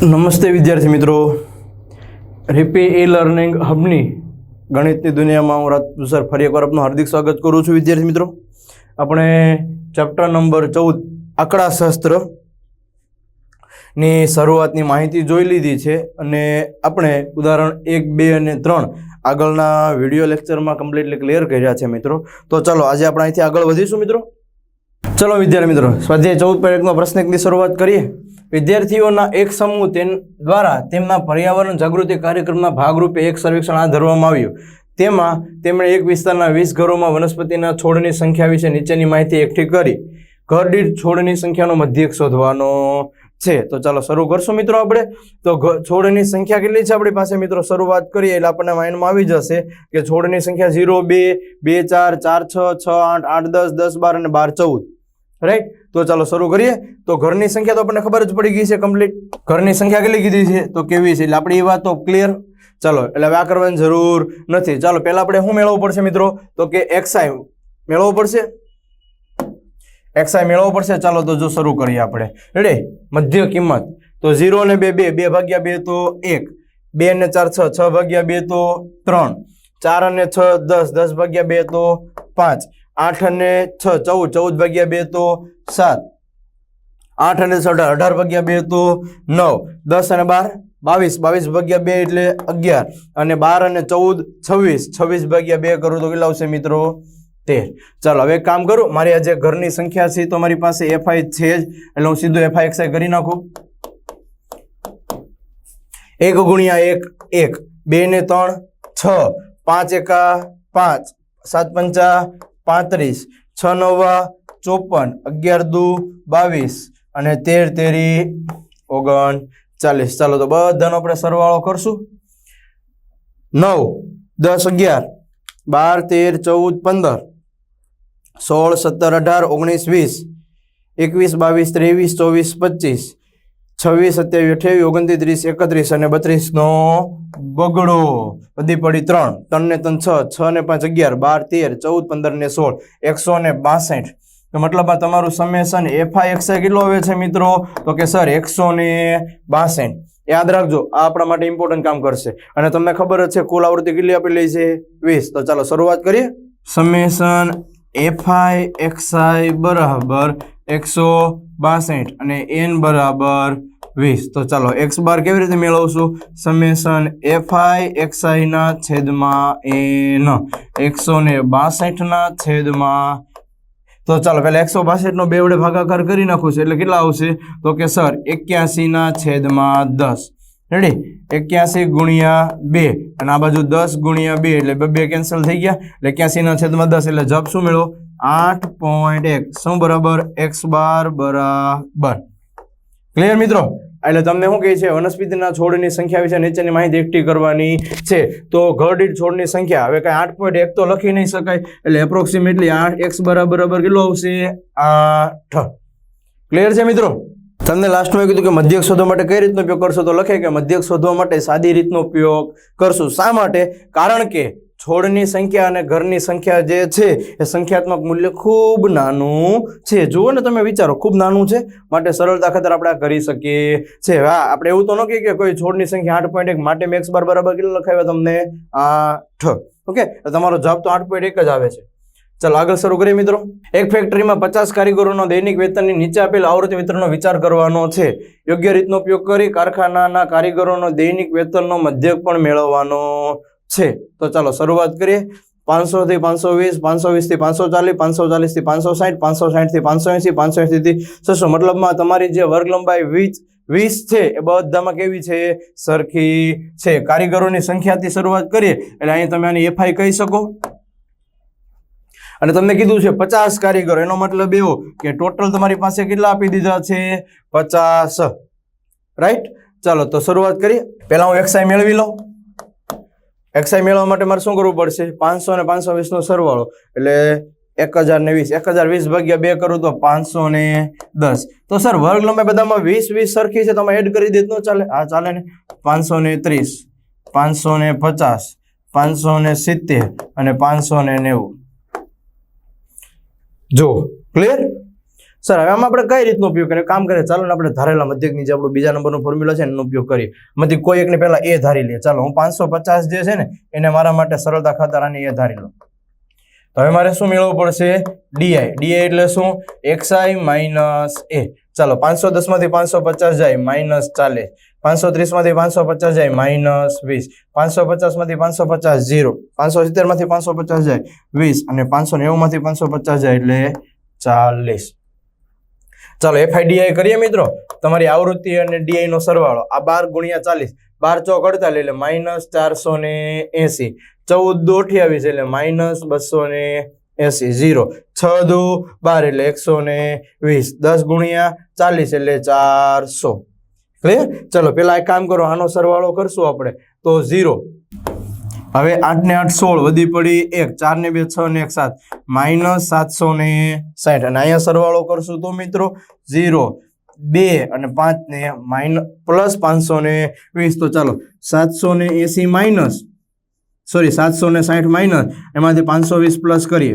નમસ્તે વિદ્યાર્થી મિત્રો. રેપી એ લર્નિંગ હબની ગણિતની દુનિયામાં હું રાજતુષાર ફરી એકવાર આપનું હાર્દિક સ્વાગત કરું છું વિદ્યાર્થી મિત્રો. આપણે ચેપ્ટર નંબર ચૌદ, આંકડાશાસ્ત્રની શરૂઆતની માહિતી જોઈ લીધી છે અને આપણે ઉદાહરણ એક, બે અને ત્રણ આગળના વીડિયો લેક્ચરમાં કમ્પ્લીટલી ક્લિયર કર્યા છે મિત્રો. તો ચાલો, આજે આપણે અહીંથી આગળ વધીશું મિત્રો. ચલો વિદ્યાર્થી મિત્રો, સ્વાધ્યાય ચૌદ પર એકનો પ્રશ્ન એકની શરૂઆત કરીએ. વિદ્યાર્થીઓના એક સમૂહ તેન દ્વારા તેમના પર્યાવરણ જાગૃતિ કાર્યક્રમના ભાગરૂપે એક સર્વેક્ષણ હાથ ધરવામાં આવ્યું. તેમાં તેમણે એક વિસ્તારના વીસ ઘરોમાં વનસ્પતિના છોડની સંખ્યા વિશે નીચેની માહિતી એકઠી કરી. ઘર દીઠ છોડની સંખ્યાનો મધ્યક શોધવાનો છે. તો ચાલો શરૂ કરશું મિત્રો આપણે. તો છોડની સંખ્યા કેટલી છે આપણી પાસે? મિત્રો શરૂઆત કરીએ એટલે આપણને માઇન્ડમાં આવી જશે કે છોડની સંખ્યા ઝીરો, બે બે, ચાર ચાર, છ છ, આઠ આઠ, દસ દસ, બાર અને બાર, ચૌદ. રાઈટ તો ચાલો શરૂ કરીએ. તો ઘરની સંખ્યા તો આપણને ખબર જ પડી ગઈ છે કમ્પ્લીટ ઘરની સંખ્યા કેટલી કીધી છે? તો કેવી છે? એટલે આપણી એ વાત તો ક્લિયર ચાલો, એટલે હવે આ કરવાની જરૂર નથી. ચાલો, પહેલાં આપણે શું મેળવવું પડશે મિત્રો? તો કે એક્સઆઈ મેળવવો પડશે? એક્સઆઈ મેળવવો પડશે? ચાલો, તો જો શરૂ કરીએ આપણે. રેડે મધ્ય કિંમત. તો ઝીરો ને બે બે. બે ભાગ્યા બે તો એક. બે ને ચાર, છ. છ ભાગ્યા બે તો ત્રણ. ચાર અને છ, દસ. દસ ભાગ્યા બે તો પાંચ. આઠ અને છ, ચૌદ. ચૌદ ભાગ્યા બે તો સાત. આઠ અને છ અઢાર. અઢાર ભાગ્યા બે તો નવ. દસ અને બાર, બાવીસ. બાવીસ ભાગ્યા બે એટલે અગિયાર. અને બાર અને ચૌદ, છવ્વીસ. છવ્વીસ ભાગ્યા બે કરું તો કેટલા આવશે મિત્રો? તેર. ચાલો, હવે કામ કરું. મારી આજે ઘરની સંખ્યા છે તો મારી પાસે એફઆઈ છે જ. એટલે હું સીધું એફઆઈ એક્સઆઈ કરી નાખું. એક ગુણ્યા એક એક. બે ને ત્રણ, છ. પાંચ એકા પાંચ. સાત પંચા પાંત્રીસ, છ, નવા, ચોપન, અગિયાર, દુ, બાવીસ અને તેર, તેરી, ઓગણ, ચાલીસ. ચાલો તો બધાનો આપણે સરવાળો કરશું. નવ, દસ, અગિયાર, બાર, તેર, ચૌદ, પંદર, સોળ, સત્તર, અઢાર, ઓગણીસ, વીસ, એકવીસ, બાવીસ, ત્રેવીસ, ચોવીસ, પચીસ છવ્વીસ, સત્યાવીસ, અઠ્યાવીસ, ઓગણત્રીસ ત્રીસ એકત્રીસ અને બત્રીસનો બગડો. બધી પડી ત્રણ ત્રણ ને ત્રણ છ છ ને પાંચ અગિયાર, બાર, તેર, ચૌદ પંદર ને સોળ એકસો ને બાસઠ મતલબ આ તમારું સમેશન એફઆઈ એક્સઆઈ કેટલો આવે છે મિત્રો? તો કે સર એકસો ને બાસઠ. યાદ રાખજો, આ આપણા માટે ઇમ્પોર્ટન્ટ કામ કરશે. અને તમને ખબર જ છે, કુલ આવૃત્તિ કેટલી આપેલી છે? વીસ. તો ચાલો શરૂઆત કરીએ. સમેશન એફઆઈ એક્સઆઈ બરાબર એકસો બાસઠ અને એન બરાબર વીસ. તો ચાલો, એક્સ બાર કેવી રીતે મેળવશું? સમેશન એફઆઈ એક્સઆઈના છેદમાં એન. એકસો ને બાસઠના છેદમાં તો ચાલો, પહેલાં એકસો બાસઠનો બે વડે ભાગાકાર કરી નાખું છું. એટલે કેટલા આવશે? તો કે સર, એક્યાસીના છેદમાં દસ. રેડી એક્યાસી ગુણ્યા બે. અને આ બાજુ દસ ગુણ્યા બે, એટલે બે કેન્સલ થઈ ગયા. એટલે એક્યાસીના છેદમાં દસ, એટલે જવાબ શું મેળવો આઠ પોઈન્ટ એક. શું બરાબર? એક્સ બાર બરાબર. ક્લિયર મિત્રો? એટલે તમને શું કહે છે? વનસ્પતિના છોડની સંખ્યા વિશે નીચેની માહિતી એકઠી કરવાની છે. તો ઘર છોડની સંખ્યા, હવે કાંઈ આઠ પોઈન્ટ એક તો લખી નહીં શકાય. એટલે એપ્રોક્સિમેટલી આઠ એક્સ બરાબર કેટલો આવશે? આઠ. ક્લિયર છે મિત્રો? તમને લાસ્ટમાં કીધું કે મધ્યક શોધવા માટે કઈ રીતનો ઉપયોગ કરશો? તો લખે કે મધ્યક શોધવા માટે સાદી રીતનો ઉપયોગ કરશું. શા માટે? કારણ કે છોડની સંખ્યા અને ઘરની સંખ્યા જે છે, એ સંખ્યાત્મક મૂલ્ય ખૂબ નાનું છે. જુઓ ને તમે વિચારો, ખૂબ નાનું છે. માટે સરળતા ખાતર આપણે આ કરી શકીએ છે. હા, આપણે એવું તો ન કહીએ કે કોઈ છોડની સંખ્યા આઠ પોઈન્ટ એક, માટે મેક્સ બાર બરાબર કેટલો લખાવ્યો તમને? આઠ. ઓકે તમારો જવાબ તો આઠ પોઈન્ટ એક જ આવે છે. ચાલો, આગળ શરૂ કરીએ મિત્રો. એક ફેક્ટરીમાં પચાસ કારીગરોનો દૈનિક વેતનની નીચે આપેલ આવૃત્તિ વિતરણનો વિચાર કરવાનો છે. યોગ્ય રીતનો ઉપયોગ કરી કારખાનાના કારીગરોનો દૈનિક વેતનનો મધ્યક પણ મેળવવાનો છે. તો ચાલો શરૂઆત કરીએ. પાંચસો થી પાંચસો વીસ પાંચસો વીસથી પાંચસો ચાલીસ પાંચસો ચાલીસથી પાંચસો સાઠ પાંચસો સાઠથી પાંચસો એંસી પાંચસો એંસી થી છસો. મતલબમાં તમારી જે વર્ગ લંબાઈ વીસ વીસ છે એ બધામાં કેવી છે? સરખી છે. કારીગરોની સંખ્યાથી શરૂઆત કરીએ. એટલે અહીં તમે આની એફઆઈ કહી શકો. અને તમને કીધું છે પચાસ કારીગરો. એનો મતલબ એવો કે ટોટલ તમારી પાસે કેટલા આપી દીધા છે? પચાસ. રાઈટ? ચાલો તો શરૂઆત કરીએ. પહેલા હું એક્સાઈ મેળવી લઉં. એક્સઆઈ મેળવવા માટે મારે શું કરવું પડશે? પાંચસો ને પાંચસો વીસનો સરવાળો. એટલે એક હજાર ને વીસ. એક હજાર વીસ ભાગ્યા બે કરું તો પાંચસો ને દસ. તો સર, વર્ગ લંબાઈ બધામાં વીસ વીસ સરખી છે તમે એડ કરી તો ચાલે? આ ચાલે ને? પાંચસો ને ત્રીસ, પાંચસો ને પચાસ, પાંચસો ને સિત્તેર અને પાંચસો ને નેવું. જો ક્લિયર સર, હવે આમાં આપણે કઈ રીતનો ઉપયોગ કરીએ? કામ કરીએ, ચાલો ને આપણે ધારેલા મધ્યકની જે આપણું બીજા નંબરનો ફોર્મ્યુલા છે એનો ઉપયોગ કરીએ. મધ્યક કોઈ એકને પહેલા એ ધારી લઈએ ચાલો, હું પાંચસો પચાસ જે છે ને, એને મારા માટે સરળતા ખાતર આને એ ધારી લઉં. તો હવે મારે શું મેળવવું પડશે? ડીઆઈ ડીઆઈ એટલે શું? એક્સઆઈ માઇનસ એ ચાલો, પાંચસો દસમાંથી પાંચસો પચાસ જાય માઇનસ ચાલીસ પાંચસો ત્રીસમાંથી પાંચસો પચાસ જાય માઇનસ વીસ. પાંચસો પચાસમાંથી પાંચસો પચાસ ઝીરો પાંચસો સિત્તેરમાંથી પાંચસો પચાસ જાય, વીસ. અને પાંચસો નેવુંમાંથી પાંચસો પચાસ જાય, એટલે ચાલીસ. ચાલો એફઆઈડીઆઈ કરીએ મિત્રો. તમારી આવૃત્તિ અને ડીઆઈ નો સરવાળો. આ બાર ગુણ્યા ચાલીસ. બાર ચોક અડતાલીસ એટલે માઇનસ ચારસો ને એસી. ચૌદ દો અઠ્યાવીસ એટલે માઇનસ બસો ને એસી. ઝીરો. છ દો બાર એટલે એકસો ને વીસ. દસ ગુણ્યા ચાલીસ એટલે ચારસો. ક્લિયર ચલો, પેલા એક કામ કરો. આનો સરવાળો કરશું આપણે. તો ઝીરો. હવે આઠ ને આઠ સોળ વધી પડી એક, ચાર ને બે, છ ને એક, સાત. માઇનસ સાતસો ને સાઠ. અને અહીંયા સરવાળો કરશું તો મિત્રો ઝીરો, બે અને પાંચ ને માઇનસ પ્લસ પાંચસો ને વીસ. તો ચાલો, સાતસો ને એસી માઇનસ, સોરી, સાતસો ને સાઠ માઇનસ, એમાંથી પાંચસો વીસ પ્લસ કરીએ.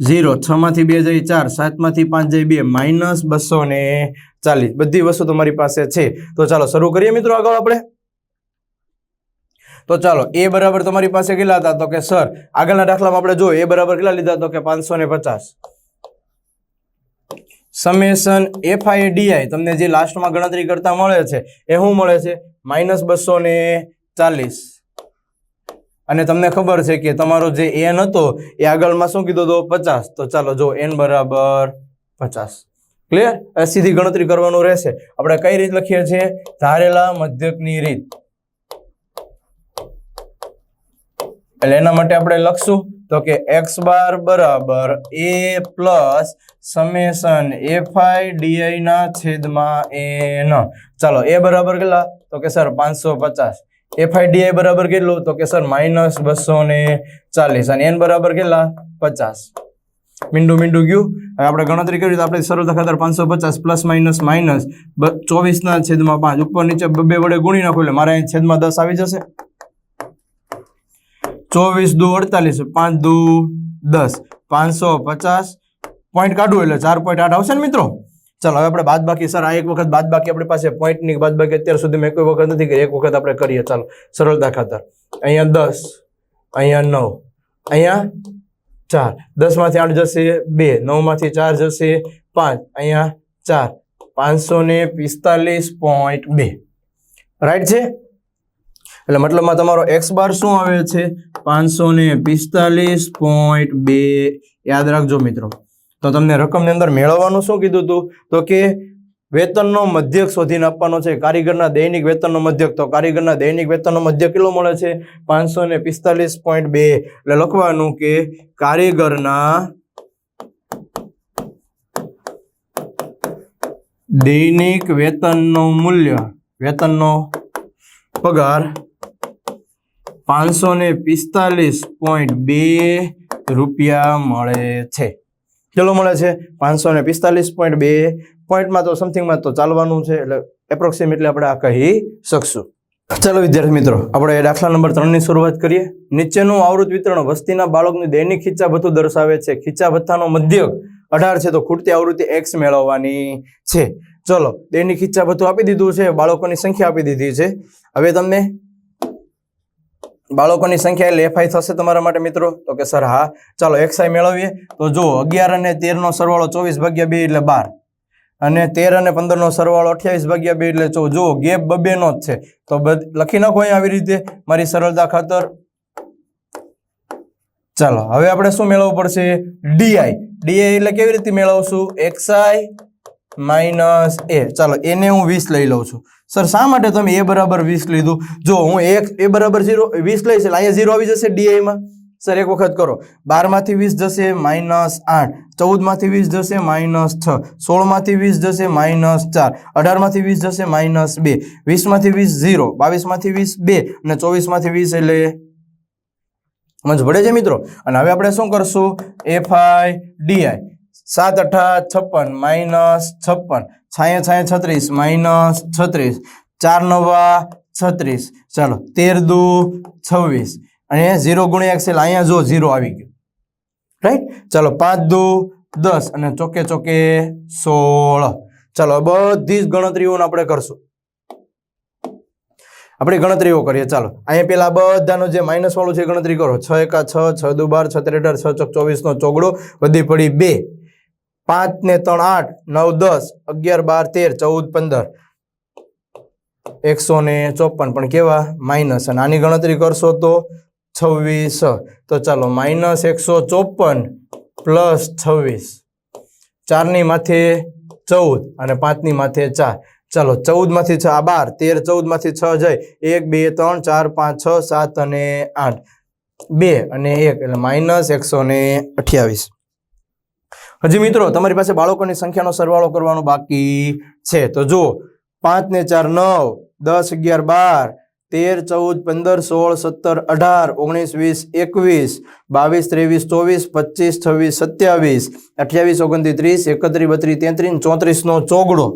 ઝીરો, છ માંથી બે જઈ ચાર સાતમાંથી પાંચ જઈ બે, માઇનસ બસો ને ચાલીસ. બધી વસ્તુ તમારી પાસે છે. તો ચાલો, શરૂ કરીએ મિત્રો આગળ આપણે. તો ચાલો, એ બરાબર તમારી પાસે કેટલા હતા? તો કે, સર, આગળના દાખલામાં આપણે જો એ બરાબર કેટલા લીધા તો કે, પાંચસો ને પચાસ. સમેશન એફઆઈડીઆઈ ડીઆઈ તમને જે લાસ્ટમાં ગણતરી કરતા મળે છે, એ શું મળે છે? માઇનસ બસો ને ચાલીસ. અને તમને ખબર છે કે તમારો જે એન હતો, એ આગળમાં શું કીધું હતો? પચાસ. તો ચાલો જો એન બરાબર પચાસ. ક્લિયર? સીધી ગણતરી કરવાનું રહેશે. આપણે કઈ રીત લખીએ છીએ? ધારેલા મધ્યકની રીત. એટલે એના માટે આપણે લખશું તો કે એક્સ બાર બરાબર A plus summation F I DI ના છેદમાં એન. ચાલો, એ બરાબર કેટલા? તો કે સર પાંચસો પચાસ. એફ બરાબર કેટલું? તો કે સર માઇનસ બસો ને ચાલીસ. અને એન બરાબર કેટલા? પચાસ. મીંડું મીંડું ગયું. હવે આપણે ગણતરી કરી તો આપણે સરળતા ખાતર પાંચસો પચાસ પ્લસ માઇનસ માઇનસ ચોવીસના છેદમાં પાંચ. ઉપર નીચે બે વડે ગુણી નાખો એટલે મારે છેદમાં દસ આવી જશે. ચોવીસ દુ અડતાલીસ, પાંચ દુ દસ, પાંચસો પચાસ. પોઈન્ટ કાઢવું એટલે ચાર પોઈન્ટ આઠ આવશે ને મિત્રો? ચાલો, હવે આપણે બાદ બાકી સર, આ એક વખત બાદ બાકી આપણી પાસે પોઈન્ટની બાદ બાકી અત્યાર સુધી મેં કોઈ વખત નથી કરી. એક વખત આપણે કરીએ, ચાલો. સરળતા ખાતર. અહીંયા દસ, અહીંયા નવ, અહીંયા ચાર. દસમાંથી આઠ જશે બે, નવમાંથી ચાર જશે પાંચ, અહીંયા ચાર. પાંચસો ને પિસ્તાલીસ પોઈન્ટ બે. રાઈટ છે? એટલે મતલબમાં તમારો એક્સ બાર શું આવે છે? પાંચસો ને પિસ્તાલીસ પોઈન્ટ બે. યાદ રાખજો મિત્રો. તો તમને રકમની અંદર મેળવવાનું શું કીધું હતું? તો કે વેતનનો મધ્યક શોધીને આપવાનો છે. કારીગરના દૈનિક વેતનનો મધ્યક. તો કારીગરના દૈનિક વેતનનો મધ્યક કેટલો મળે છે? પાંચસો ને પિસ્તાલીસ પોઈન્ટ બે. એટલે લખવાનું કે કારીગરના દૈનિક વેતનનો મૂલ્ય. વેતનનો પગાર પાંચસો ને પિસ્તાલીસ પોઈન્ટ બે રૂપિયા મળે છે. કેટલો મળે છે? પાંચસો ને પિસ્તાલીસ પોઈન્ટ બે પોઈન્ટમાં તો સમથિંગમાં તો ચાલવાનું છે, એટલે એપ્રોક્સિમેટલી આપણે આ કહી શકશું. ચાલો વિદ્યાર્થી મિત્રો, આપણે દાખલા નંબર ત્રણની શરૂઆત કરીએ. નીચેનું આવૃત વિતરણ વસ્તીના બાળકની દૈનિક ખીચા ભથ્થું દર્શાવે છે. ખીચા ભથ્થાનો મધ્યક અઢાર છે, તો ખૂટતી આવૃત્તિ એક્સ મેળવવાની છે. ચલો દૈનિક ખીચા ભથ્થું આપી દીધું છે, બાળકોની સંખ્યા આપી દીધી છે. હવે તમને બાળકોની સંખ્યા એટલે એફઆઈ થશે તમારા માટે મિત્રો. તો કે સર, હા. ચાલો એક્સઆઈ મેળવીએ. તો જો અગિયાર અને તેરનો સરવાળો ચોવીસ ભાગ્યા બે એટલે બાર. અને તેર અને પંદરનો સરવાળો અઠ્યાવીસ ભાગ્યા બે એટલે ચૌદ. જો ગેપ બબેનો જ છે. તો બધ, લખી નાખો અહીં આવી રીતે. મારી સરળતા ખાતર. ચાલો, હવે આપણે શું મેળવવું પડશે? ડીઆઈ ડીઆઈ એટલે કેવી રીતે મેળવશું? XI minus A. ચાલો, એને હું વીસ લઈ લઉં છું. સર, શા માટે તમે એ બરાબર વીસ લીધું? જો, હું એક, એ બરાબર ઝીરો, વીસ લઈશ એટલે અહીંયા ઝીરો આવી જશે ડીઆઈમાં સર, એક વખત કરો. બારમાંથી વીસ જશે માઇનસ આઠ. ચૌદમાંથી વીસ જશે માઇનસ છ. સોળમાંથી વીસ જશે માઇનસ ચાર. અઢારમાંથી વીસ જશે માઇનસ બે. વીસમાંથી વીસ ઝીરો. બાવીસમાંથી વીસ બે. અને ચોવીસમાંથી વીસ એટલે મજ પડે છે મિત્રો? અને હવે આપણે શું કરશું? એફ આઈ ડીઆઈ સાત, અઠા, છપ્પન માઇનસ છપ્પન. છાયા છાયા, છત્રીસ માઇનસ છત્રીસ. ચાર, નવા, છત્રીસ. ચાલો, તેર, દુ, છવ્વીસ. અને ઝીરો ગુણ્યા એક્સેલ અહીંયા જો ઝીરો આવી ગયો. રાઈટ ચાલો, પાંચ, દુ, દસ અને ચોકે ચોકે, સોળ. ચાલો, બધી જ ગણતરીઓને આપણે કરશું. આપણે ગણતરીઓ કરીએ, ચાલો. અહીંયા પેલા બધાનો જે માઇનસ વાળું છે ગણતરી કરો. છ, એકા, છ છ, દુ, બાર, છ ત્રેડર છ, ચોક ચોવીસ નો ચોગડો વધી પડી બે. પાંચ ને ત્રણ આઠ, નવ, દસ, અગિયાર, બાર, તેર, ચૌદ, પંદર. એકસો ને ચોપન, પણ કેવા? માઇનસ અને આની ગણતરી કરશો તો છવ્વીસ. તો ચાલો માઇનસ એકસો ચોપન પ્લસ છવ્વીસ. ચારની માથે ચૌદ અને પાંચની માથે ચાર. ચાલો, ચૌદમાંથી છ, આ બાર, તેર, ચૌદમાંથી છ જાય. એક, બે, ત્રણ, ચાર, પાંચ, છ, સાત અને આઠ. બે અને એક, એટલે માઇનસ એકસો ને અઠ્યાવીસ. હજી મિત્રો, તમારી પાસે બાળકોની સંખ્યાનો સરવાળો કરવાનો બાકી છે. તો જુઓ, પાંચ ને ચાર નવ, દસ અગિયાર બાર, તેર, ચૌદ, પંદર, સોળ, સત્તર, અઢાર, ઓગણીસ, વીસ, એકવીસ, બાવીસ, ત્રેવીસ, ચોવીસ, પચીસ, છવ્વીસ, સત્યાવીસ, અઠ્યાવીસ, ઓગણત્રીસ ત્રીસ એકત્રીસ, બત્રીસ, તેત્રીસ ચોત્રીસનો ચોગડો.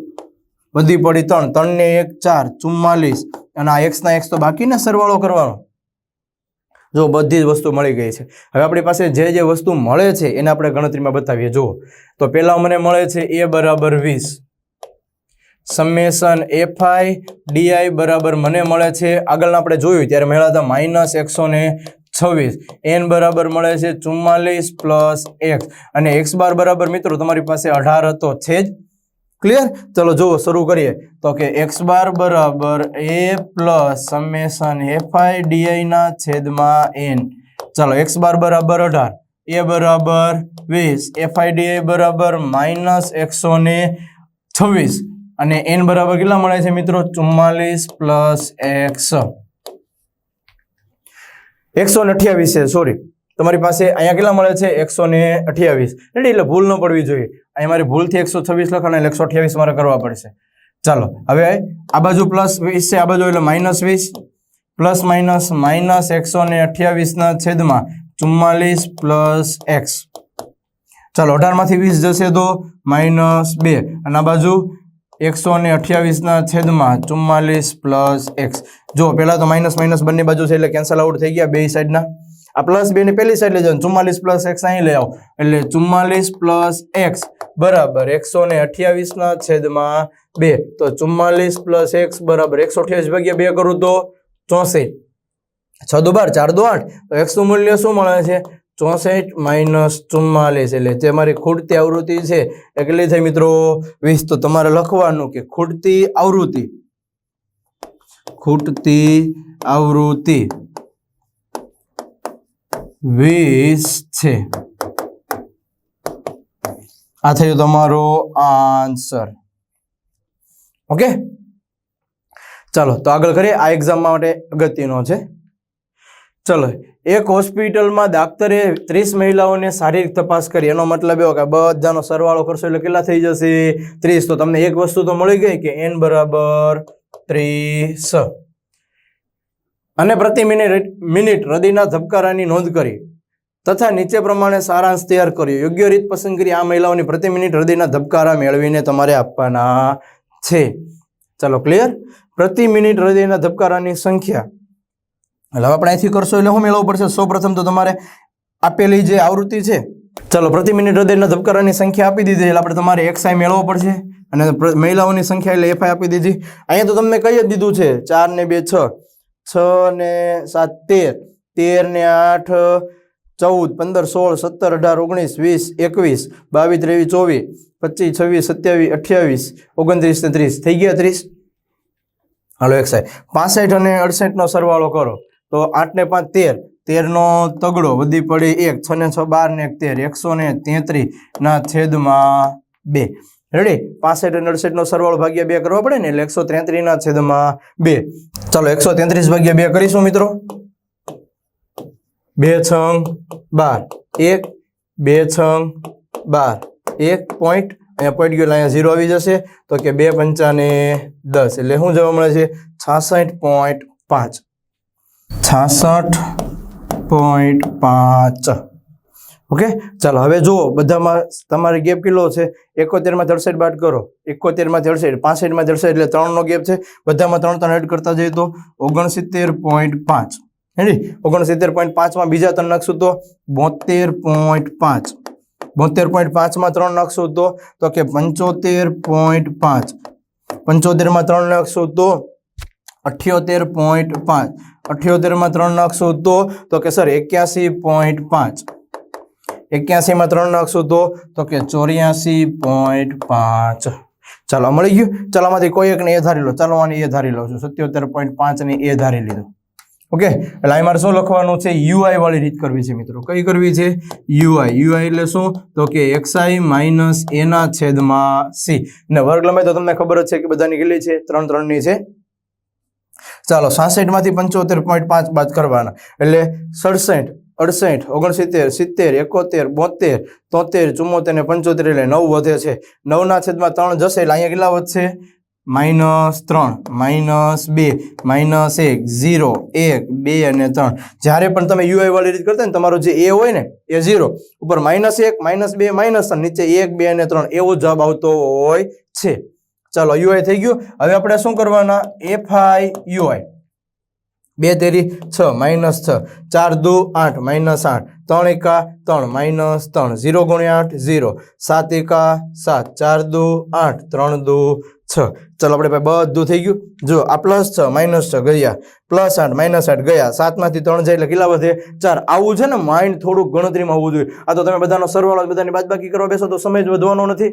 બધી પડી ત્રણ ત્રણ ને એક, ચાર, ચુમ્માલીસ. અને આ એક્સના એક્સ તો બાકીને સરવાળો કરવાનો. જો બધી જ વસ્તુ મળી ગઈ છે. હવે આપણી પાસે જે જે વસ્તુ મળે છે એને આપણે ગણતરીમાં બતાવીએ. જુઓ, તો પહેલાં મને મળે છે એ બરાબર વીસ. સમેશન એફઆઈ ડીઆઈ બરાબર મને મળે છે. આગળના આપણે જોયું, ત્યારે મળ્યા હતા માઇનસ એકસો ને છવ્વીસ. એન બરાબર મળે છે ચુમ્માલીસ પ્લસ એક્સ અને એક્સ બાર બરાબર મિત્રો, તમારી પાસે અઢાર હતો. છે જ ક્લિયર ચલો જુઓ, શરૂ કરીએ. તો કે એક્સ બાર બરાબર A plus summation FI DI ના છેદમાં એન ચાલો એક્સ બાર બરાબર અઢાર. એ બરાબર વીસ. એફઆઈ ડીઆઈ બરાબર માઇનસ એકસો છવ્વીસ. અને એન બરાબર કેટલા મળે છે મિત્રો? ચુમ્માલીસ પ્લસ એક્સ એકસો અઠ્યાવીસ છે સોરી તમારી પાસે અહીંયા કેટલા મળે છે? એકસો ને અઠ્યાવીસ. એટલે ભૂલ ન પડવી જોઈએ. અહીંયા મારી ભૂલથી એકસો છવ્વીસ લખાણ એટલે એકસો અઠ્યાવીસ મારે કરવા પડશે. ચાલો, હવે આ બાજુ પ્લસ વીસ છે, આ બાજુ એટલે માઇનસ વીસ. પ્લસ માઇનસ માઇનસ એકસો ને અઠ્યાવીસના છેદમાં ચુમ્માલીસ પ્લસ એક્સ. ચાલો, અઢારમાંથી વીસ જશે તો માઇનસ બે. અને આ બાજુ એકસો ને અઠ્યાવીસના છેદમાં ચુમ્માલીસ પ્લસ એક્સ. જો, પહેલાં તો માઇનસ માઇનસ બંને બાજુ છે એટલે કેન્સલ આઉટ થઈ ગયા, બે સાઈડના. આ પ્લસ બે ને પેલી સાઈડ લઈ જાઓ ચુમ્માલીસ પ્લસ એક્સ અહીં લઈ આવો. એટલે ચુમ્માલીસ પ્લસ એક્સ બરાબર એકસો ને અઠ્યાવીસના છેદમાં બે. તો ચુમ્માલીસ પ્લસ એક્સ બરાબર એકસો અઠ્યાવીસ ભાગ્યા બે કરું તો ચોસઠ. છ દો બાર, ચાર દો આઠ. તો એક્સનું મૂલ્ય શું મળે છે? ચોસઠ માઇનસ ચુમ્માલીસ. એટલે જે મારી ખૂટતી આવૃત્તિ છે એ કેટલી થઈ મિત્રો? વીસ. તો તમારે લખવાનું કે ખૂટતી આવૃત્તિ. ખૂટતી આવૃત્તિ. વીસ છે. આ થયો તમારો આન્સર. ઓકે? ચાલો, તો આગળ કરીએ. આ એક્ઝામ માટે અગત્યનો છે. ચલો, એક હોસ્પિટલમાં ડાક્ટરે ત્રીસ મહિલાઓને શારીરિક તપાસ કરી. એનો મતલબ એવો કે બધાનો સરવાળો કરશો એટલે કેટલા થઈ જશે? ત્રીસ. તો તમને એક વસ્તુ તો મળી ગઈ કે એન બરાબર ત્રીસ. અને પ્રતિ મિનિટ મિનિટ હૃદયના ધબકારાની નોંધ કરી તથા નીચે પ્રમાણે સારાંશ તૈયાર કર્યો. યોગ્ય રીત પસંદ કરી આ મહિલાઓની પ્રતિ મિનિટ હૃદયના ધબકારા મેળવીને તમારે આપવાના છે. ચાલો ક્લિયર પ્રતિ મિનિટ હૃદયના ધબકારાની સંખ્યા. એટલે આપણે અહીંથી કરશો એટલે શું મેળવવું પડશે. સૌ પ્રથમ તો તમારે આપેલી જે આવૃત્તિ છે, ચલો પ્રતિ મિનિટ હૃદયના ધબકારાની સંખ્યા આપી દીધી. એટલે આપણે તમારે એક્સાઈ મેળવવો પડશે અને મહિલાઓની સંખ્યા એટલે એફઆઈ આપી દીધી. અહીંયા તો તમને કહી જ દીધું છે, ચાર ને બે છ. છ ને સાત તેર. તેર ને આઠ, ચૌદ, પંદર, સોળ, સત્તર, અઢાર, ઓગણીસ, વીસ, એકવીસ, બાવીસ, ત્રેવીસ, ચોવીસ, પચીસ, છવ્વીસ, સત્યાવીસ, અઠ્યાવીસ, ઓગણત્રીસ ને ત્રીસ. થઈ ગયા ત્રીસ? હાલો એક સાહેબ. પાસઠ અને અડસઠનો સરવાળો કરો. તો આઠ ને પાંચ, તેર. તેરનો તગડો વધી પડી એક, છ ને છ, બાર ને એક, તેર. એકસો ને તેત્રીસના છેદમાં બે. રેડી પાસઠ અને અડસઠનો સરવાળો ભાગ્યા બે કરવો પડે ને એટલે એકસો તેત્રીસ ના છેદમાં બે. ચાલો, એકસો તેત્રીસ ભાગ્યા બે કરીશું મિત્રો. બે છંગ બાર. એક, બે છંગ બાર. એક પોઈન્ટ અહીંયા પોઈન્ટ ગયો અહીંયા ઝીરો આવી જશે. તો કે બે પંચાને દસ. એટલે શું જવા મળે છે? છાસઠ પોઈન્ટ પાંચ. છાસઠ પોઈન્ટ પાંચ. ઓકે? ચાલો, હવે જુઓ, બધામાં તમારે ગેપ કેટલો છે? એકોતેરમાં અડસઠ બાદ કરો. એકોતેરમાં અડસઠ પાસઠમાં અડસઠ એટલે ત્રણનો ગેપ છે. બધામાં ત્રણ ત્રણ એડ કરતા જઈએ તો ઓગણસિત્તેર પોઈન્ટ પાંચ. હેડી? ઓગણસિત્તેર પોઈન્ટ પાંચમાં બીજા ત્રણ નાખશું તો બોતેર પોઈન્ટ પાંચ. બોતેર પોઈન્ટ પાંચમાં ત્રણ નાખશું તો તો કે પંચોતેર પોઈન્ટ પાંચ. પંચોતેરમાં ત્રણ નાખશું તો અઠ્યોતેર પોઈન્ટ પાંચ. અઠ્યોતેરમાં ત્રણ નાખશું તો તો કે સર, એક્યાસી પોઈન્ટ પાંચ. એક્યાસીમાં ત્રણ અક્ષ તો તો કે ચોર્યાસી પોઈન્ટ પાંચ. ચાલો, મળી ગયું? ચાલો, આમાંથી કોઈ એકને એ ધારી લો. ચાલો, આને એ ધારી લઉં છું. સત્યોતેર પોઈન્ટ પાંચની એ ધારી લીધું. ઓકે? એટલે અહીં મારે શું લખવાનું છે? યુઆઈ વાળી રીત કરવી છે મિત્રો. કઈ કરવી છે? યુઆઈ. યુઆઈ એટલે શું? તો કે એક્સઆઈ માઇનસ એના છેદમાં સી. ને વર્ગ લંબાઈ તો તમને ખબર જ છે કે બધાની કેટલી છે? ત્રણ ત્રણની છે. ચાલો સાસઠમાંથી પંચોતેર પોઈન્ટ પાંચ બાદ કરવાના. એટલે સડસઠ અડસઠ, ઓગણસિત્તેર, સિત્તેર, એકોતેર, બોતેર, તોતેર, ચુમ્મોતેર ને પંચોતેર એટલે નવ વધે છે. નવના છેદમાં ત્રણ જશે એટલે અહીંયા કેટલા વધશે? માઇનસ ત્રણ માઇનસ બે માઇનસ એક, ઝીરો, એક, બે અને ત્રણ. જ્યારે પણ તમે યુઆઈ વાળી રીત કરતા ને, તમારો જે એ હોય ને, એ ઝીરો. ઉપર માઇનસ એક માઇનસ બે માઇનસ ત્રણ, નીચે એક, બે અને ત્રણ. એવો જવાબ આવતો હોય છે. ચાલો યુઆઈ થઈ ગયું. હવે આપણે શું કરવાના? F I UI. બે તેરી છ માઇનસ છ, ચાર દુ આઠ માઇનસ આઠ, ત્રણ એકા ત્રણ માઇનસ ત્રણ, ઝીરો ગુણ્યા આઠ, ઝીરો, સાત એકા સાત, ચાર દુ આઠ, ત્રણ દુ છ. ચાલો આપણે ભાઈ બધું થઈ ગયું. જો આ પ્લસ છ માઇનસ છ ગયા, પ્લસ આઠ માઇનસ આઠ ગયા, સાતમાંથી ત્રણ જાય એટલે કેટલા વધે? ચાર. આવું છે ને માઇન્ડ થોડુંક ગણતરીમાં હોવું જોઈએ. આ તો તમે બધાનો સરવાળો બધાની બાદબાકી કરવા બેસો તો સમય જ વધવાનો નથી.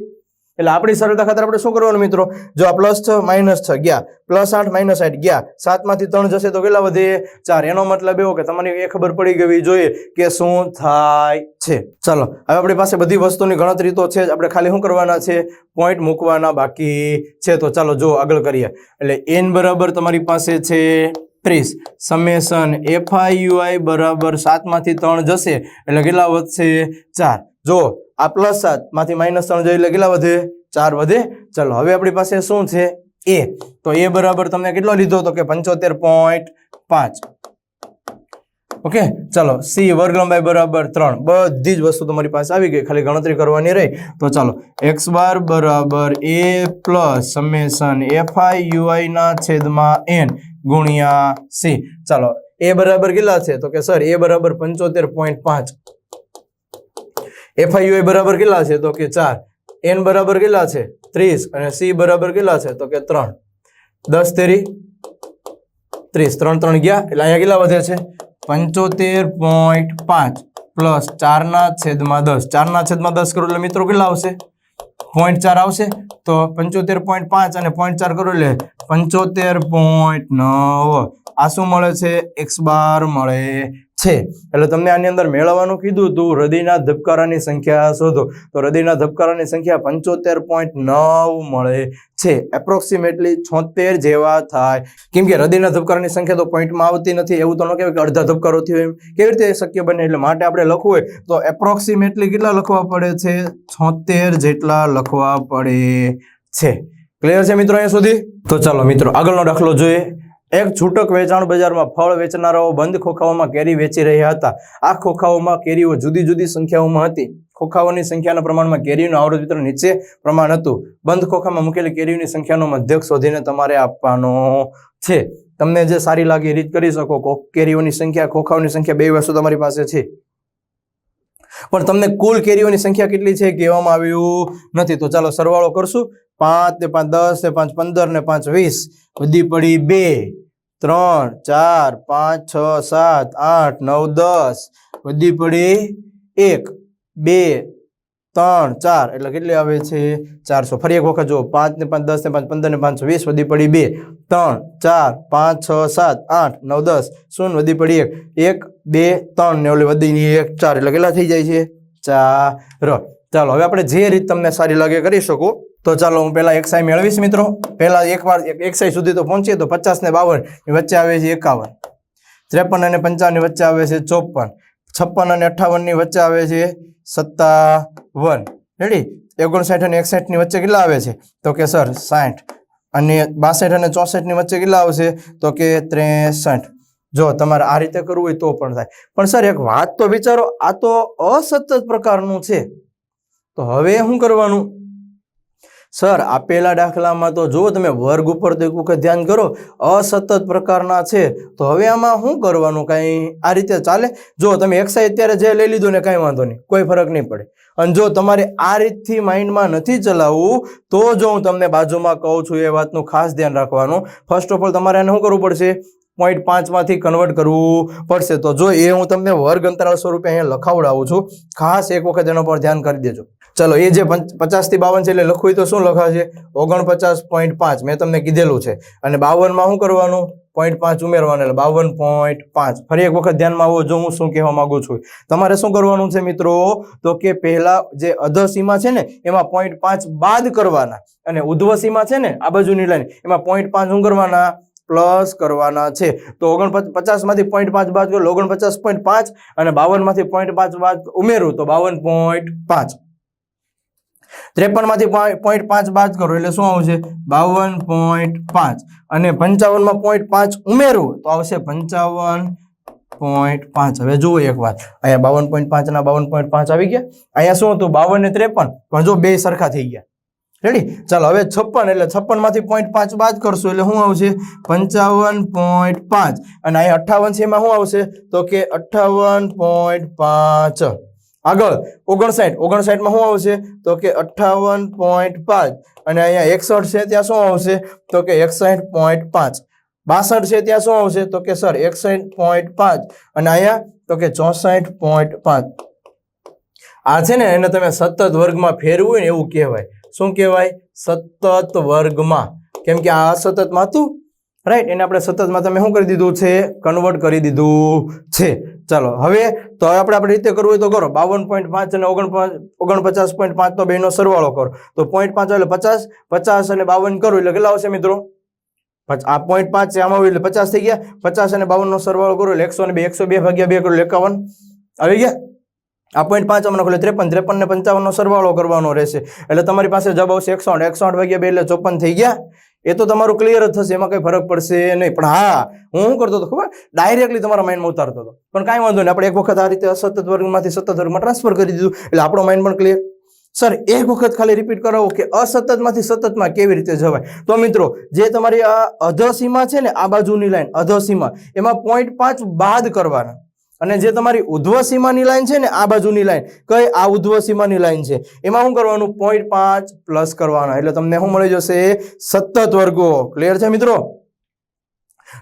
એટલે આપણી સરળતા ખાતર આપણે શું કરવાનું મિત્રો? જો આ પ્લસ છ માઇનસ છ ગયા પ્લસ આઠ માઇનસ આઠ ગયા, સાતમાંથી ત્રણ જશે તો કેટલા વધે? ચાર. એનો મતલબ એવો કે તમને એ ખબર પડી ગવી જોઈએ કે શું થાય છે. ચાલો, હવે આપણી પાસે બધી વસ્તુની ગણતરી તો છે જ. આપણે ખાલી શું કરવાના છે? પોઈન્ટ મૂકવાના બાકી છે તો ચાલો જો આગળ કરીએ. એટલે એન બરાબર તમારી પાસે છે ત્રીસ. સમેસન એફ આઈ યુઆઈ બરાબર સાતમાંથી ત્રણ જશે. એટલે કેટલા વધશે? ચાર. જો આ પ્લસ સાતમાંથી માઇનસ ત્રણ જાય એટલે કેટલા વધે? ચાર વધે. ચલો, હવે આપણી પાસે શું છે? એ તો એ બરાબર તમને કેટલો લીધો તો કે પંચોતેર પોઈન્ટ પાંચ. ઓકે ચાલો સી વર્ગ લંબાઈ બરાબર ત્રણ. બધી જ વસ્તુ તમારી પાસે આવી ગઈ, ખાલી ગણતરી કરવાની રહી. તો ચાલો એક્સ બાર બરાબર A plus summation F I UI ના છેદમાં એન ગુણ્યા સી ચાલો એ બરાબર કેટલા છે? તો કે સર એ બરાબર પંચોતેર પોઈન્ટ પાંચ. એફઆઈયુઆઈ બરાબર કેટલા છે? તો કે ચાર. એન બરાબર કેટલા છે? ત્રીસ. અને સી બરાબર કેટલા છે? તો કે ત્રણ. દસ તેરી ત્રીસ. ત્રણ ત્રણ ગયા. એટલે અહીંયા કેટલા વધે છે? પંચોતેર પોઈન્ટ પાંચ પ્લસ ચારના છેદમાં દસ. ચારના છેદમાં દસ કરો એટલે મિત્રો કેટલા આવશે? પોઈન્ટ ચાર આવશે. તો પંચોતેર પોઈન્ટ પાંચ અને પોઈન્ટ ચાર કરો એટલે પંચોતેર પોઈન્ટ નવ. આ શું મળે છે? એક્સ બાર મળે છે. એટલે તમને આની અંદર મેળવવાનું કીધું હતું હૃદયના ધબકારાની સંખ્યા શોધો. તો હૃદયના ધબકારાની સંખ્યા પંચોતેર પોઈન્ટ નવ મળે છે. એપ્રોક્સિમેટલી છોતેર જેવા થાય. કેમ કે હૃદયના ધબકારાની સંખ્યા તો પોઈન્ટમાં આવતી નથી. એવું તો ન કહેવાય કે અડધા ધબકારો થયો એમ. કેવી રીતે શક્ય બને? એટલે માટે આપણે લખવું હોય તો એપ્રોક્સિમેટલી કેટલા લખવા પડે છે? છોતેર જેટલા લખવા પડે છે. ક્લિયર છે મિત્રો અહીંયા સુધી? તો ચાલો મિત્રો, આગળનો દાખલો જોઈએ. એક છૂટક વેચાણ બજારમાં ફળ વેચનારાઓ બંધ ખોખાઓમાં કેરી વેચી રહ્યા હતા. આ ખોખાઓમાં કેરીઓ જુદી જુદી સંખ્યાઓમાં હતી. ખોખાઓની સંખ્યાના પ્રમાણમાં કેરીનું આવૃત વિતરણ નીચે પ્રમાણ હતું. બંધ ખોખામાં મૂકેલી કેરીઓની સંખ્યાનો મધ્યક શોધીને તમારે આપવાનો છે. તમને જે સારી લાગે એ રીત કરી શકો. કેરીઓની સંખ્યા, ખોખાઓની સંખ્યા બે વસ્તુ તમારી પાસે છે. પણ તમને કુલ કેરીઓની સંખ્યા કેટલી છે કહેવામાં આવ્યું નથી. તો ચાલો સરવાળો કરશું. પાંચ ને પાંચ, દસ ને પાંચ, પંદર ને પાંચ, વીસ. વધી પડી બે. ત્રણ, ચાર, પાંચ, છ, સાત, આઠ, નવ, દસ. વધી પડી એક. બે, ત્રણ, ચાર. એટલે કેટલી આવે છે? ચારસો. ફરી એક વખત જુઓ. પાંચ ને પાંચ, દસ ને પાંચ, પંદર ને પાંચ, વીસ. વધી પડી બે. ત્રણ, ચાર, પાંચ, છ, સાત, આઠ, નવ, દસ. શૂન્ય. વધી પડી એક. એક, બે, ત્રણ ને ઓલી વધી એક, ચાર. એટલે કેટલા થઈ જાય છે? ચાર. ચાલો, હવે આપણે જે રીત તમને સારી લાગે કરી શકો. તો ચાલો હું પહેલાં એકસાઈ મેળવીશ મિત્રો. પહેલાં એકવાર એકસાઈ સુધી તો પહોંચીએ તો પચાસ ને બાવનની વચ્ચે આવે છે એકાવન. ત્રેપન અને પંચાવન વચ્ચે આવે છે ચોપન. છપ્પન અને અઠાવનની વચ્ચે આવે છે સત્તાવન. રેડી ઓગણસાઠ અને એકસાઠની વચ્ચે કેટલા આવે છે? તો કે સર સાઠ અને બાસઠ અને ચોસઠની વચ્ચે કેટલા આવશે? તો કે ત્રેસઠ. જો તમારે આ રીતે કરવું હોય તો પણ થાય. પણ સર એક વાત તો વિચારો, આ તો અસતત પ્રકારનું છે. તો હવે શું કરવાનું? સર, આપેલા દાખલામાં તો જો તમે વર્ગ ઉપર તો એક વખત ધ્યાન કરો, અસતત પ્રકારના છે. તો હવે આમાં શું કરવાનું? કાંઈ આ રીતે ચાલે? જો તમે એક્સાઇઝ અત્યારે જે લઈ લીધું ને કાંઈ વાંધો નહીં, કોઈ ફરક નહીં પડે. અને જો તમારે આ રીતથી માઇન્ડમાં નથી ચલાવવું, તો જો હું તમને બાજુમાં કહું છું એ વાતનું ખાસ ધ્યાન રાખવાનું. ફર્સ્ટ ઓફ ઓલ તમારે એને શું કરવું પડશે? પોઈન્ટ પાંચમાંથી કન્વર્ટ કરવું પડશે. તો જો એ હું તમને વર્ગ અંતરાલ સ્વરૂપે અહીંયા લખાવડાવું છું, ખાસ એક વખત એના પર ધ્યાન કરી દેજો. ચલો, એ જે પચાસથી બાવન છે એટલે લખવું તો શું લખાશે? ઓગણપચાસ પોઈન્ટ પાંચ. મેં તમને કીધેલું છે. અને બાવનમાં શું કરવાનું? પોઈન્ટ પાંચ ઉમેરવાનું. એટલે બાવન પોઈન્ટ પાંચ. ફરી એક વખત ધ્યાનમાં આવો, જો હું શું કહેવા માગું છું. તમારે શું કરવાનું છે મિત્રો? તો કે પહેલા જે અધસીમા છે ને, એમાં પોઈન્ટ પાંચ બાદ કરવાના. અને ઉધ્વ સીમા છે ને, આ બાજુની લાઈન એમાં પોઈન્ટ પાંચ શું કરવાના? પ્લસ કરવાના છે. તો ઓગણ પચાસમાંથી પોઈન્ટ પાંચ બાદ કરો, ઓગણપચાસ પોઈન્ટ પાંચ અને બાવનમાંથી પોઈન્ટ પાંચ બાદ ઉમેરું, તો બાવન પોઈન્ટ પાંચ. ત્રેપનમાંથી પોઈન્ટ પાંચ બાદ કરો, એટલે શું આવશે? બાવન પોઈન્ટ પાંચ. અને પંચાવનમાં પોઈન્ટ પાંચ ઉમેરું, તો આવશે પંચાવન પોઈન્ટ પાંચ. હવે જુઓ એક વાત. અહીંયા બાવન પોઈન્ટ પાંચ ના બાવન પોઈન્ટ પાંચ આવી ગયા. અહીંયા શું હતું? બાવન ને ત્રેપન. પણ જો બે સરખા થઈ ગયા. રેડી ચાલો, હવે છપ્પન એટલે છપ્પનમાંથી પોઈન્ટ પાંચ બાદ કરશું એટલે શું આવશે? પંચાવન પોઈન્ટ પાંચ. અને અહીંયા અઠ્ઠાવન છે, એમાં શું આવશે? તો કે અઠ્ઠાવન પોઈન્ટ પાંચ. આગળ, ઓગણસાઠ. ઓગણસાઠમાં શું આવશે? તો કે અઠ્ઠાવન પોઈન્ટ પાંચ. અને અહીંયા એકસઠ છે, ત્યાં શું આવશે? તો કે એકસઠ પોઈન્ટ પાંચ. બાસઠ છે, ત્યાં શું આવશે? તો કે સર એકસઠ પોઈન્ટ પાંચ. અને અહીંયા તો કે ચોસઠ પોઈન્ટ પાંચ. આ છે ને, એને તમે સતત વર્ગમાં ફેરવું ને એવું કહેવાય. શું કહેવાય? સતત વર્ગમાં. કેમ કે આ અસતતમાં હતું? રાઈટ એને આપણે સતતમાં તમે શું કરી દીધું છે? કન્વર્ટ કરી દીધું છે. ચાલો, હવે તો હવે આપણે આપણી રીતે કરવું હોય તો કરો. બાવન પોઈન્ટ પાંચ અને ઓગણ ઓગણપચાસ પોઈન્ટ પાંચ તો બેનો સરવાળો કરો. તો પોઈન્ટ પાંચ એટલે પચાસ પચાસ અને બાવન કરો એટલે કેટલા આવશે મિત્રો? આ પોઈન્ટ પાંચ છે, આમાં આવ્યું એટલે પચાસ થઈ ગયા. પચાસ અને બાવનનો સરવાળો કરો એટલે એકસો ને બે, એકસો બે ભાગ્યા બે કરો એકાવન. આવી ગયા? આ પોઈન્ટ પાંચ અમને ખોલે. ત્રેપન ત્રેપન ને પંચાવનનો સરવાળો કરવાનો રહેશે. એટલે તમારી પાસે જવાબ આવશે એકસો આઠ એકસો આઠ ભાગ્યા બે એટલે ચોપન થઈ ગયા. એ તો તમારું ક્લિયર જ થશે. એમાં કંઈ ફરક પડશે નહીં. પણ હા, હું શું કરતો હતો ખબર? ડાયરેક્ટલી તમારા માઇન્ડમાં ઉતારતો હતો. પણ કાંઈ વાંધો નહીં. આપણે એક વખત આ રીતે અસતત વર્ગમાંથી સતત વર્ગમાં ટ્રાન્સફર કરી દીધું. એટલે આપણો માઇન્ડ પણ ક્લિયર સર એક વખત ખાલી રિપીટ કરાવો કે અસતતમાંથી સતતમાં કેવી રીતે જવાય? તો મિત્રો, જે તમારી આ અધસીમા છે ને, આ બાજુની લાઈન અધસીમા, એમાં પોઈન્ટ પાંચ બાદ કરવાના. અને જે તમારી ઉધ્વ સીમાની લાઈન છે ને આ બાજુની લાઈન, કઈ આ ઉધ્વ સીમાની લાઈન છે? એમાં શું કરવાનું? પોઈન્ટ પાંચ પ્લસ કરવાના. એટલે તમને શું મળી જશે? સતત વર્ગો. ક્લિયર છે મિત્રો?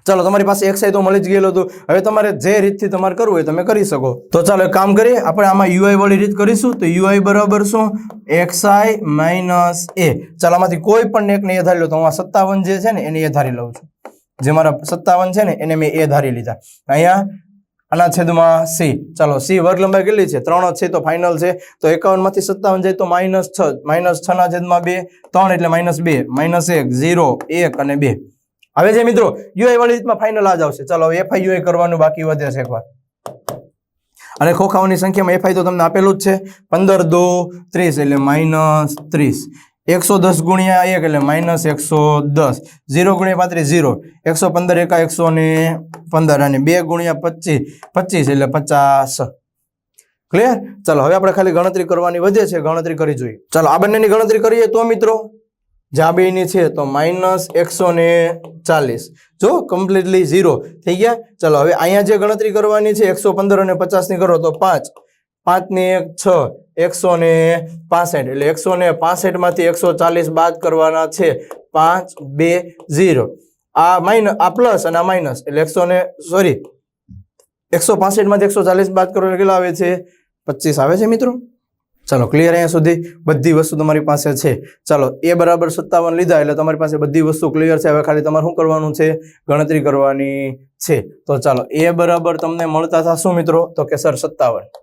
ચાલો, તમારી પાસે એક્સાઈ તો મળી જ ગયેલું હતું. હવે તમારે જે રીતથી તમારે કરવું હોય તમે કરી શકો. તો ચાલો, એક કામ કરીએ. આપણે આમાં યુઆઈ વાળી રીત કરીશું. તો યુઆઈ બરાબર શું? એક્સઆઈ માઇનસ એ ચાલો, આમાંથી કોઈ પણ એકને એ ધારી લો. તો હું આ સત્તાવન જે છે ને એને એ ધારી લઉં છું. જે મારા સત્તાવન છે ને એને મેં એ ધારી લીધા. અહીંયા આના છેદમાં સી ચાલો સી વર્ગ લંબાઈ કેટલી છે? ત્રણ છે, તો ફાઇનલ છે. તો એકાવનમાંથી સત્તાવન જાય તો માઇનસ છ માઇનસ છ ના છેદમાં બે, ત્રણ એટલે માઇનસ બે માઇનસ એક, ઝીરો, એક અને બે. હવે જે મિત્રો યુઆઈ વાળી રીતમાં ફાઇનલ આ જ આવશે. ચાલો, હવે એફઆઈ કરવાનું બાકી વધે છે એકવાર. અને ખોખાઓની સંખ્યામાં એફઆઈ તો તમને આપેલું જ છે. પંદર, દો, ત્રીસ એટલે માઇનસ ત્રીસ. એકસો દસ ગુણ્યા એક એટલે માઇનસ એકસો દસ. ઝીરો ગુણ્યા પાંત્રીસ, ઝીરો. એકસો પંદર એકા એકસો ને પંદર અને બે ગુણ્યા પચીસ પચીસ એટલે પચાસ. ક્લિયર ચાલો, હવે આપણે ખાલી ગણતરી કરવાની વધે છે, ગણતરી કરી જોઈએ. ચાલો, આ બંનેની ગણતરી કરીએ તો મિત્રો? જ્યાં બેની છે તો માઇનસ એકસો ને ચાલીસ. જો કમ્પ્લીટલી ઝીરો. થઈ ગયા? ચાલો, હવે અહીંયા જે ગણતરી કરવાની છે, એકસો પંદર અને પચાસની કરો તો પાંચ. પાંચ ને એક છ. એકસો ને પાસઠ. એટલે એકસો ને પાસઠમાંથી એકસો ચાલીસ બાદ કરવાના છે પાંચ, બે, ઝીરો. આ માઇનસ આ પ્લસ અને આ માઇનસ. એટલે એકસો ને, સોરી, એકસો પાસઠમાંથી એકસો ચાલીસ બાદ કરવા કેટલા આવે છે? પચીસ આવે છે મિત્રો? ચાલો ક્લિયર અહીંયા સુધી. બધી વસ્તુ તમારી પાસે છે. ચાલો, એ બરાબર સત્તાવન લીધા, એટલે તમારી પાસે બધી વસ્તુ ક્લિયર છે. હવે ખાલી તમારે શું કરવાનું છે? ગણતરી કરવાની છે. તો ચાલો, એ બરાબર તમને મળતા હતા શું મિત્રો. તો કે સર, સત્તાવન.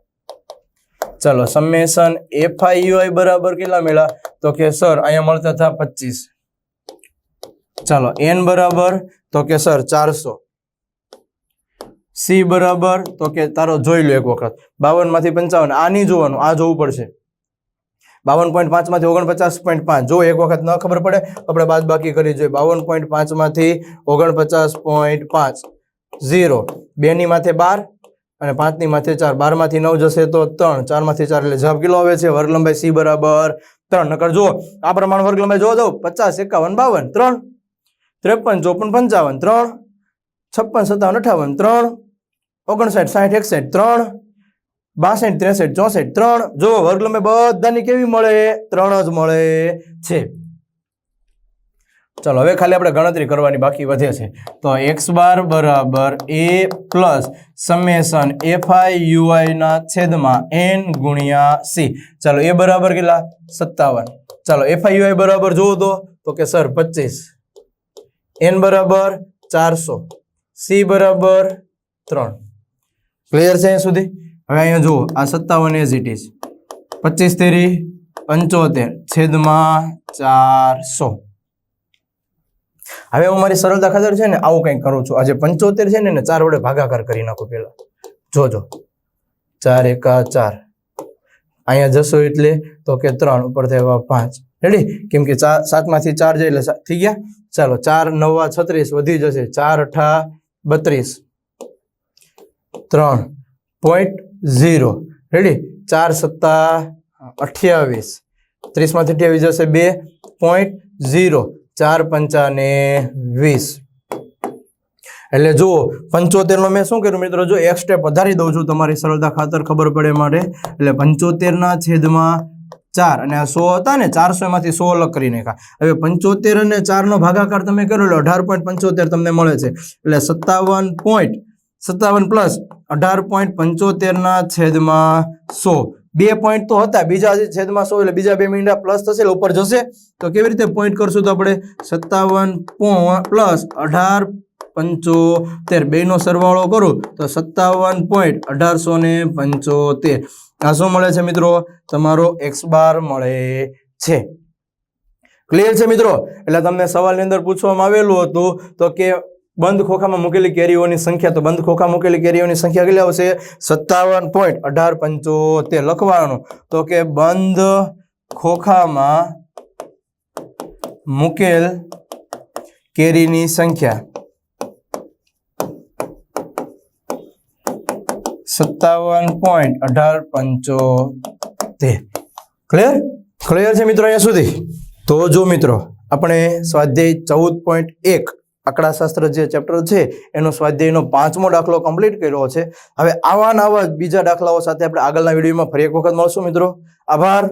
ચાલો સમેશન એફ આઈ બરાબર કેટલા મળ્યા? તો કે સર અહીંયા મળતા હતા પચીસ. ચાલો એન બરાબર, તો કે સર ચારસો. સી બરાબર, તો કે, તારો જોઈ લો એક વખત. બાવનમાંથી પંચાવન આ નહીં જોવાનું, આ જોવું પડશે. બાવન પોઈન્ટ પાંચમાંથી ઓગણપચાસ પોઈન્ટ પાંચ, જો એક વખત ન ખબર પડે, આપણે બાદ બાકી કરી જોઈએ. બાવન પોઈન્ટ પાંચમાંથી ઓગણપચાસ પોઈન્ટ પાંચ, ઝીરો. બેની માથે બાર અને પાંચની માથે ચાર, બારમાંથી નવ જશે તો ત્રણ. ચારમાંથી ચાર એટલે જવાબ કેટલો આવે છે? વર્ગલંબાઈ સી બરાબર ત્રણ. નકર જુઓ, આ પ્રમાણે વર્ગલંબાઈ જોવા દઉં પચાસ, એકાવન, બાવન, ત્રણ. ત્રેપન, ચોપન, પંચાવન, ત્રણ. છપ્પન, સત્તાવન, અઠાવન, ત્રણ. ઓગણસાઠ, સાઠ, એકસઠ, ત્રણ. બાસઠ, ત્રેસઠ, ચોસઠ, ત્રણ. જુઓ વર્ગલંબાઈ બધાની કેવી મળે? ત્રણ જ મળે છે. ચાલો, હવે ખાલી આપણે ગણતરી કરવાની બાકી વધે છે. તો એક્સ બાર બરાબર એ પ્લસ સમેસન એફઆઈ યુઆઈના છેદમાં એન ગુણ્યા સી. ચાલો, એ બરાબર કેટલા? સત્તાવન. ચાલો એફઆઈ યુઆઈ બરાબર જુઓ તો તો કે સર પચીસ. એન બરાબર ચારસો. સી બરાબર ત્રણ. ક્લિયર છે અહીંયા સુધી? હવે અહીંયા જુઓ, આ સત્તાવન એઝ ઇટ ઇઝ પચીસ તેરી પંચોતેર છેદમાં ચારસો. હવે હું મારી સરળતા ખાતર છે ને આવું કંઈક કરું છું. આજે પંચોતેર છે ને ચાર વડે ભાગાકાર કરી નાખું પેલા જોજો ચાર, એકા ચાર. અહીંયા જશો એટલે તો કે ત્રણ, ઉપર થયા પાંચ. રેડી કેમ કે ચાર સાતમાંથી ચાર જાય એટલે થઈ ગયા? ચાલો, ચાર, નવા, છત્રીસ, વધી જશે. ચાર, અઠા, બત્રીસ. ત્રણ. પોઈન્ટ ઝીરો રેડી ચાર, સત્તા, અઠ્યાવીસ. ત્રીસમાંથી અઠ્યાવીસ જશે બે. પોઈન્ટ ઝીરો ચાર પંચાને વીસ. એટલે જુઓ, પંચોતેરનો મેં શું કર્યું મિત્રો? જો એક સ્ટેપ વધારી દઉં છું તમારી સરળતા ખાતર ખબર પડે માટે એટલે પંચોતેરના છેદમાં ચાર અને આ સો હતા ને, ચારસો એમાંથી સો અલગ કરી નાખ્યા. હવે પંચોતેર અને ચારનો ભાગાકાર તમે કરો એટલે અઢાર પોઈન્ટ પંચોતેર તમને મળે છે. એટલે સત્તાવન પોઈન્ટ સત્તાવન પ્લસ અઢાર પોઈન્ટ પંચોતેરના છેદમાં સો. બે પોઈન્ટ તો હતા, બીજા છેદમાં સો એટલે બીજા બે મિનિટ પ્લસ થશે એટલે ઉપર જશે. તો કેવી રીતે પોઈન્ટ કરશું તો આપણે? સત્તાવન પ્લસ અઢાર પંચોતેર. બેનો સરવાળો કરું તો સત્તાવન પોઈન્ટ અઢારસો ને પંચોતેર. આ શું મળે છે મિત્રો? તમારો એક્સ બાર મળે છે. ક્લિયર છે મિત્રો? એટલે તમને સવાલની અંદર પૂછવામાં આવેલું હતું તો કે બંધ ખોખામાં મૂકેલી કેરીઓની સંખ્યા, તો બંધ ખોખા મૂકેલી કેરીઓની સંખ્યા કેટલી આવશે? સત્તાવન પોઈન્ટ અઢાર પંચોતેર લખવાનું. તો કે બંધ ખોખામાં મૂકેલ કેરીની સંખ્યા. સત્તાવન પોઈન્ટ અઢાર પંચોતેર. ક્લિયર ક્લિયર છે મિત્રો અહીંયા સુધી? તો જો મિત્રો, આપણે સ્વાધ્યાય ચૌદ પોઈન્ટ એક આંકડાશાસ્ત્ર જે ચેપ્ટર છે, એનો સ્વાધ્યાયનો પાંચમો દાખલો કમ્પ્લીટ કર્યો છે. હવે આવા નવા બીજા દાખલાઓ સાથે આપણે આગળના વિડીયોમાં ફરી એક વખત મળશું મિત્રો. આભાર.